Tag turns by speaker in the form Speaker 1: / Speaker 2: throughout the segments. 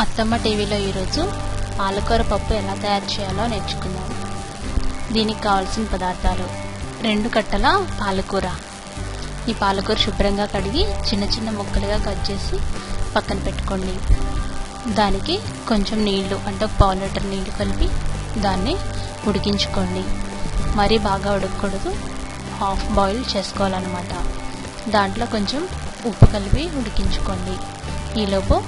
Speaker 1: అత్తమ్మ టీవీలో ఈరోజు పాలకూర పప్పు ఎలా తయారు చేయాలో నేర్చుకుందాం. దీనికి కావాల్సిన పదార్థాలు రెండు కట్టల పాలకూర. ఈ పాలకూర శుభ్రంగా కడిగి చిన్న చిన్న ముక్కలుగా కట్ చేసి పక్కన పెట్టుకోండి. దానికి కొంచెం నీళ్ళు అంటే ఒక పావు లీటర్ నీళ్ళు కలిపి దాన్ని ఉడికించుకోండి. మరీ బాగా ఉడకకూడదు. హాఫ్ బాయిల్ చేసుకోవాలన్నమాట. దాంట్లో కొంచెం ఉప్పు కలిపి ఉడికించుకోండి. ఈలోపు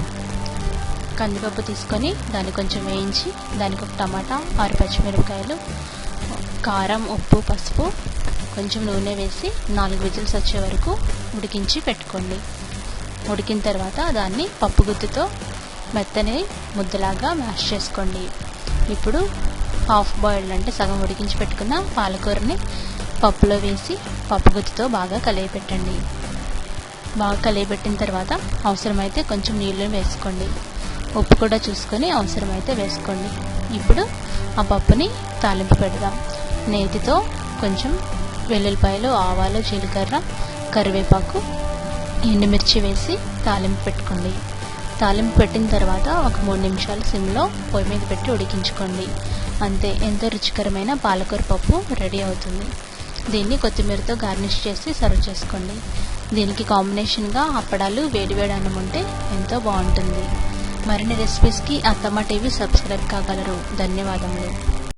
Speaker 1: కందిపప్పు తీసుకొని దాన్ని కొంచెం వేయించి దానికి ఒక టమాటా ఆరు పచ్చిమిరపకాయలు కారం ఉప్పు పసుపు కొంచెం నూనె వేసి నాలుగు విజిల్స్ వచ్చే వరకు ఉడికించి పెట్టుకోండి. ఉడికిన తర్వాత దాన్ని పప్పు గుత్తుతో మెత్తని ముద్దలాగా మ్యాష్ చేసుకోండి. ఇప్పుడు హాఫ్ బాయిల్డ్ అంటే సగం ఉడికించి పెట్టుకున్న పాలకూరని పప్పులో వేసి పప్పు గుత్తుతో బాగా కలియపెట్టండి. బాగా కలిగిపెట్టిన తర్వాత అవసరమైతే కొంచెం నీళ్ళు వేసుకోండి. ఉప్పు కూడా చూసుకొని అవసరమైతే వేసుకోండి. ఇప్పుడు ఆ పప్పుని తాలింపు పెడదాం. నేతితో కొంచెం వెల్లుల్లిపాయలు ఆవాలు జీలకర్ర కరివేపాకు ఎండుమిర్చి వేసి తాలింపు పెట్టుకోండి. తాలింపు పెట్టిన తర్వాత ఒక మూడు నిమిషాలు సిమ్లో పొయ్యి మీద పెట్టి ఉడికించుకోండి. అంతే ఎంతో రుచికరమైన పాలకూర పప్పు రెడీ అవుతుంది. దీన్ని కొత్తిమీరతో గార్నిష్ చేసి సర్వ్ చేసుకోండి. దీనికి కాంబినేషన్గా అప్పడాలు వేడివేడి అన్నం ఉంటే ఎంతో బాగుంటుంది. మరిన్ని రెసిపీస్కి అత్తమ్మ టీవీ సబ్స్క్రైబ్ కాగలరు. ధన్యవాదములు.